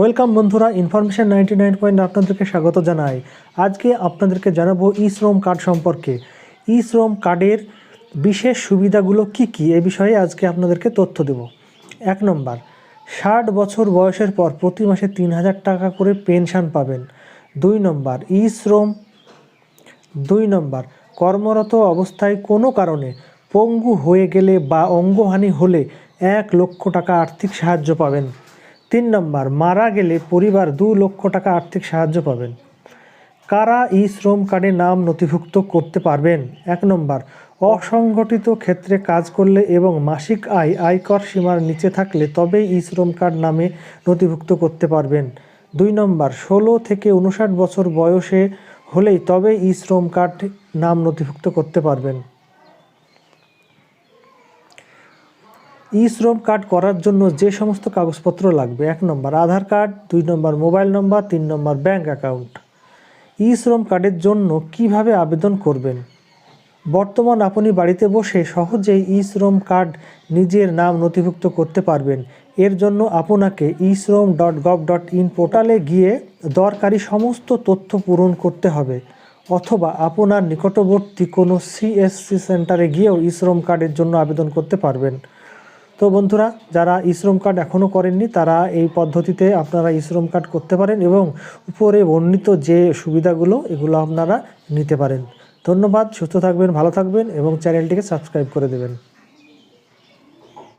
Welcome বন্ধুরা, information ninety nine point আপনাদেরকে স্বাগত জানাই। আজকে আপনাদেরকে জানাব ই শ্রম কার্ড সম্পর্কে। ই শ্রম কার্ডের বিশেষ সুবিধাগুলো কি কি, এ বিষয়ে আজকে আপনাদেরকে তথ্য দেব। এক নম্বর, ষাট বছর বয়সের পর প্রতি মাসে তিন হাজার টাকা করে পেনশন পাবেন। দুই নম্বর ই শ্রম দুই নম্বর, কর্মরত অবস্থায় কোনো কারণে পঙ্গু হয়ে গেলে বা অঙ্গহানি হলে এক লক্ষ টাকা আর্থিক সাহায্য পাবেন। তিন নম্বর, মারা গেলে পরিবার দু লক্ষ টাকা আর্থিক সাহায্য পাবেন। কারা ই শ্রম কার্ডে নাম নথিভুক্ত করতে পারবেন? এক নম্বর, অসংগঠিত ক্ষেত্রে কাজ করলে এবং মাসিক আয় আয়কর সীমার নিচে থাকলে তবেই ই শ্রম কার্ড নামে নথিভুক্ত করতে পারবেন। দুই নম্বর, ষোলো থেকে উনষাট বছর বয়সে হলেই তবে ই শ্রম কার্ড নাম নথিভুক্ত করতে পারবেন। ই শ্রম কার্ড করার জন্য যে সমস্ত কাগজপত্র লাগবে, এক নম্বর আধার কার্ড, দুই নম্বর মোবাইল নম্বর, তিন নম্বর ব্যাঙ্ক অ্যাকাউন্ট। ই শ্রম কার্ডের জন্য কীভাবে আবেদন করবেন? বর্তমান আপনি বাড়িতে বসে সহজেই ই শ্রম কার্ড নিজের নাম নথিভুক্ত করতে পারবেন। এর জন্য আপনাকে ই শ্রম ডট গভ ডট ইন পোর্টালে গিয়ে দরকারি সমস্ত তথ্য পূরণ করতে হবে। অথবা আপনার নিকটবর্তী কোনো সিএসসি সেন্টারে গিয়েও ই শ্রম কার্ডের জন্য আবেদন করতে পারবেন। তো বন্ধুরা, যারা ইশ্রম কার্ড এখনও করেননি, তারা এই পদ্ধতিতে আপনারা ইশ্রম কার্ড করতে পারেন এবং উপরে বর্ণিত যে সুবিধাগুলো, এগুলো আপনারা নিতে পারেন। ধন্যবাদ, সুস্থ থাকবেন, ভালো থাকবেন এবং চ্যানেলটিকে সাবস্ক্রাইব করে দেবেন।